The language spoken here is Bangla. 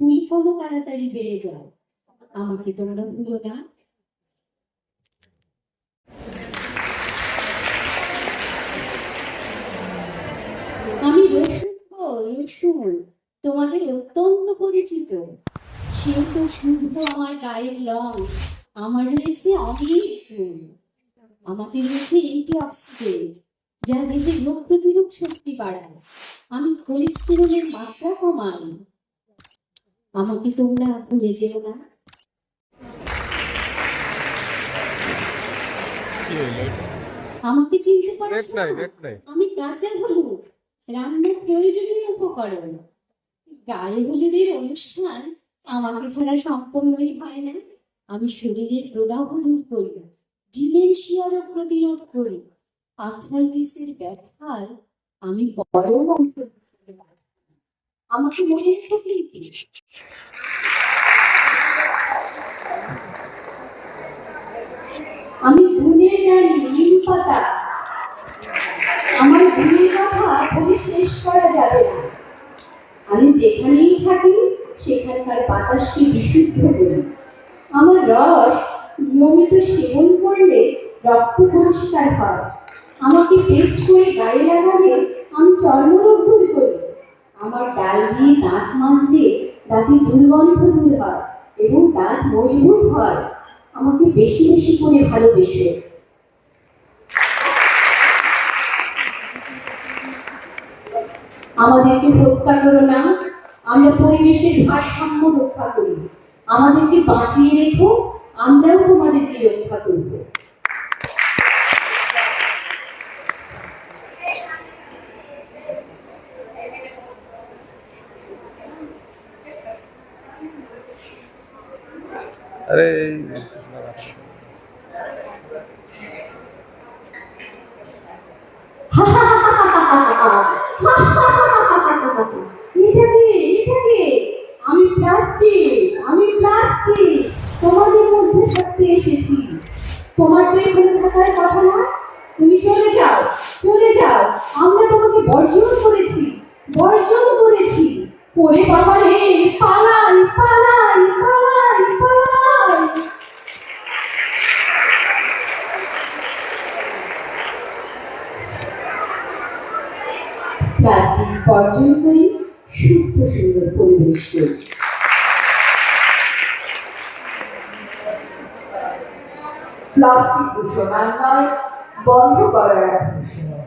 ফুল ফলও তাড়াতাড়ি, বেড়ে যায় আমাকে তোমরা ভুলো না। আমি রসুন তোমাদের অত্যন্ত পরিচিত। সেও তো শুদ্ধ আমার গায়ের রং। আমার রয়েছে অনেক গুণ আমাকে রয়েছে অ্যান্টি অক্সিডেন্ট যা দেহে রোগ প্রতিরোধ শক্তি বাড়ায়। আমি কোলেস্টেরলের মাত্রা কমাই। আমাকে তোমরা ভুলে যেও না? আমাকে চিনতে পারছ আমি কাঁচা হলুদ রান্নার প্রয়োজনীয় উপকরণ। গায়ে হলুদের অনুষ্ঠান আমাকে ছাড়া সম্পূর্ণই হয় না। আমি শরীরের প্রদাহ দূর করি ডিমেনশিয়ারও প্রতিরোধ করি। আর্থ্রাইটিসের ব্যথার আমি বড় আমাকে মনে আমি গুণের রানী নিম পাতা। আমার গুণের কথা বলে শেষ করা যাবে না। আমি যেখানেই থাকি, সেখানকার বাতাসকে বিশুদ্ধ করি আমার রস নিয়মিত সেবন করলে রক্ত পরিষ্কার হয়। আমাকে পেস্ট করে গায়ে লাগালে আমি চর্মরোগ দূর করি। আমার ডাল দিয়ে দাঁত মাজলে দাঁতে দুর্গন্ধ দূর হয় এবং দাঁত মজবুত হয়। আমাকে বেশি বেশি করে ভালোবেসো। আমাদেরকে হত্যা করো না। আমরা পরিবেশের ভারসাম্য রক্ষা করি। আমাদেরকে বাঁচিয়ে রেখো। আমরাও তোমাদেরকে রক্ষা করব আরে থাকতে এসেছি। তোমার কথা না? তুমি চলে যাও চলে যাও। আমরা তোমাকে করেছি করেছি। রে পালাই পালাই পালাই। প্লাস্টিক বর্জন করি সুস্থ সুন্দর পরিবেশ করি প্লাস্টিক দূষণ আর নয় বন্ধ করার ঘোষণা।